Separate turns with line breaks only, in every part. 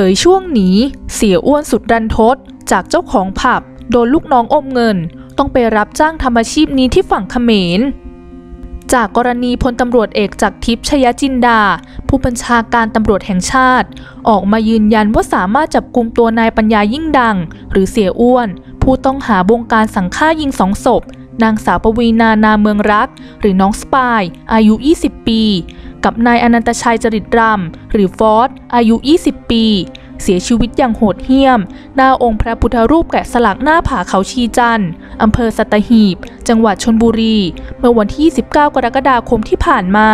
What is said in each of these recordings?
ผยช่วงหนีเสียอ้วนสุดรันทด จากเจ้าของผับ โดนลูกน้องอมเงิน ต้องไปรับจ้างทำอาชีพนี้ที่ฝั่งเขมร จากกรณีพลตำรวจเอกจากทิพย์ชยจินดา ผู้บัญชาการตำรวจแห่งชาติ ออกมายืนยันว่าสามารถจับกลุ่มตัวนายปัญญายิ่งดัง หรือเสียอ้วน ผู้ต้องหาบงการสังฆ่ายิงสองศพนางสาวปวีนานาเมืองรัก หรือน้องสปาย อายุ 20 ปี กับนายอนันตชัยจริตรำหรือฟอสอายุ 20 ปี เสียชีวิตอย่างโหดเหี้ยม หน้าองค์พระพุทธรูปแกะสลักหน้าผาเขาชีจันทร์อำเภอสัตหีบ จังหวัดชนบุรี เมื่อวันที่29กรกฎาคมที่ผ่านมา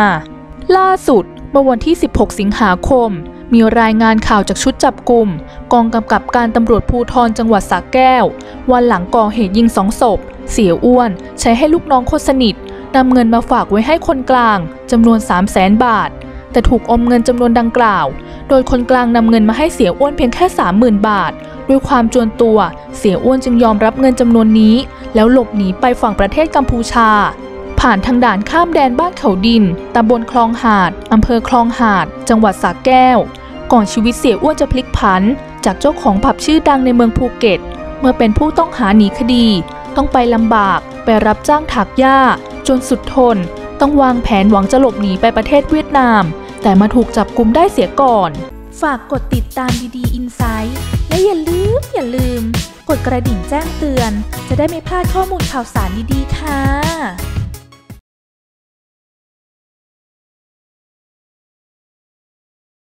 ล่าสุด เมื่อวันที่ 16 สิงหาคมมีรายงานข่าวจากชุดจับกลุ่มกองกำกับการตำรวจภูทรจังหวัดสระแก้ว วันหลังก่อเหตุยิงสองศพ เสียอ้วน ใช้ให้ลูกน้องคนสนิท นำเงินมาฝากไว้ให้คนกลางจำนวน 3 0 0แสนบาท แต่ถูกอมเงินจำนวนดังกล่าว โดยคนกลางนำเงินมาให้เสียอ้วนเพียงแค่ 30,000 บาท ด้วยความจวนตัว เสียอ้วนจึงยอมรับเงินจำนวนนี้ แล้วหลบหนีไปฝั่งประเทศกัมพูชา ผ่านทางด่านข้ามแดนบ้านเขาดินตำบลคลองหาดอำเภอคลองหาด จังหวัดสระแก้ว ก่อนชีวิตเสียอ้วนจะพลิกผัน จากเจ้าของผับชื่อดังในเมืองภูเก็ต เมื่อเป็นผู้ต้องหาหนีคดี ต้องไปลำบากไปรับจ้างถักหญ้า จนสุดทน ต้องวางแผนหวังจะหลบหนีไปประเทศเวียดนาม แต่มาถูกจับกุมได้เสียก่อน ฝากกดติดตามดีๆอินไซต์และอย่าลืมอย่าลืม กดกระดิ่งแจ้งเตือน จะได้ไม่พลาดข้อมูลข่าวสารดีๆค่ะ